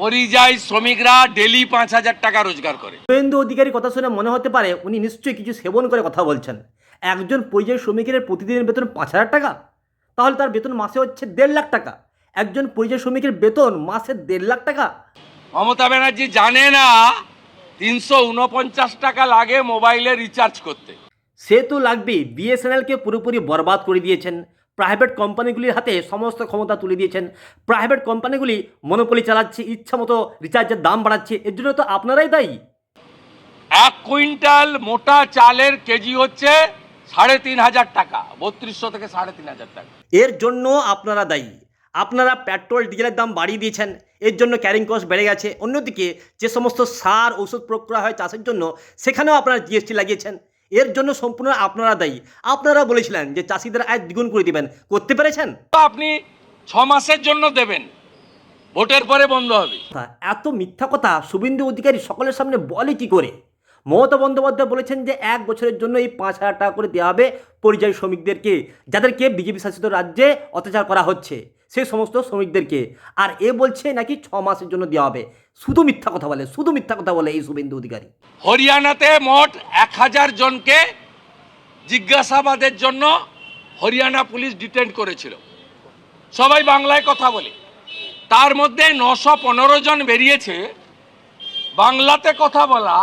পরিযায়ী শ্রমিকরা ডেলি পাঁচ হাজার টাকা রোজগার করে। শুভেন্দু অধিকারী কথা শুনে মনে হতে পারে উনি নিশ্চয়ই কিছু সেবন করে কথা বলছেন। একজন পরিযায়ী শ্রমিকের প্রতিদিনের বেতন পাঁচ হাজার টাকা? তাহলে তার বেতন মাসে হচ্ছে দেড় লাখ টাকা। একজন পরিযায়ী শ্রমিকের বেতন মাসে দেড় লাখ টাকা? মমতা ব্যানার্জি জানে না তিনশো উনপঞ্চাশ টাকা লাগে মোবাইলে রিচার্জ করতে। সে তো লাগবেই বিএসএনএলকে পুরোপুরি বরবাদ করে দিয়েছেন। প্রাইভেট কোম্পানিগুলির হাতে সমস্ত ক্ষমতা তুলে দিয়েছেন। প্রাইভেট কোম্পানিগুলি মনোপলি চালাচ্ছে ইচ্ছা মতো রিচার্জের দাম বাড়াচ্ছে এর জন্য তো আপনারাই দায়ী। এক কুইন্টাল মোটা চালের কেজি হচ্ছে সাড়ে তিন হাজার টাকা বত্রিশশো থেকে সাড়ে তিন হাজার টাকা। এর জন্য আপনারা দায়ী। আপনারা পেট্রোল ডিজেলের দাম বাড়িয়ে দিয়েছেন এর জন্য ক্যারিং কস্ট বেড়ে গেছে। অন্যদিকে যে সমস্ত সার ওষুধ প্রয়োগ করা হয় চাষের জন্য সেখানেও আপনারা জিএসটি লাগিয়েছেন। এর জন্য সম্পূর্ণ আপনারা দায়ী। আপনারা বলেছিলেন যে চাষিদের আয় দ্বিগুণ করে দিবেন। করতে পেরেছেন? তো আপনি ছ মাসের জন্য দেবেন। ভোটের পরে বন্ধ হবে। এত মিথ্যা কথা শুভেন্দু অধিকারী সকলের সামনে বলে কি করে? মমতা বন্দ্যোপাধ্যায় বলেছেন যে এক বছরের জন্য এই পাঁচ হাজার টাকা করে দেওয়া হবে পরিযায়ী শ্রমিকদেরকে যাদেরকে বিজেপি শাসিত রাজ্যে অত্যাচার করা হচ্ছে। সেই সমস্ত শ্রমিকদেরকে। আর এ বলছে নাকি ছ মাসের জন্য দেওয়া হবে। শুধু মিথ্যা কথা বলে, শুধু মিথ্যা কথা বলে এই শুভেন্দু অধিকারী। হরিয়ানাতে মোট এক হাজার জনকে জিজ্ঞাসাবাদের জন্য হরিয়ানা পুলিশ ডিটেন্ড করেছিল। সবাই বাংলায় কথা বলে। তার মধ্যে নশো পনেরো জন বেরিয়েছে। বাংলাতে কথা বলা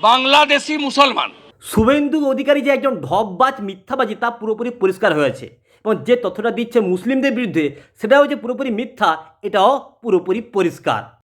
বাংলাদেশি মুসলমান। শুভেন্দু অধিকারী যে একজন ঢপবাজ মিথ্যাবাজি, তা পুরোপুরি পরিষ্কার হয়েছে। এবং যে তথ্যটা দিচ্ছে মুসলিমদের বিরুদ্ধে, সেটাও যে পুরোপুরি মিথ্যা, এটাও পুরোপুরি পরিষ্কার।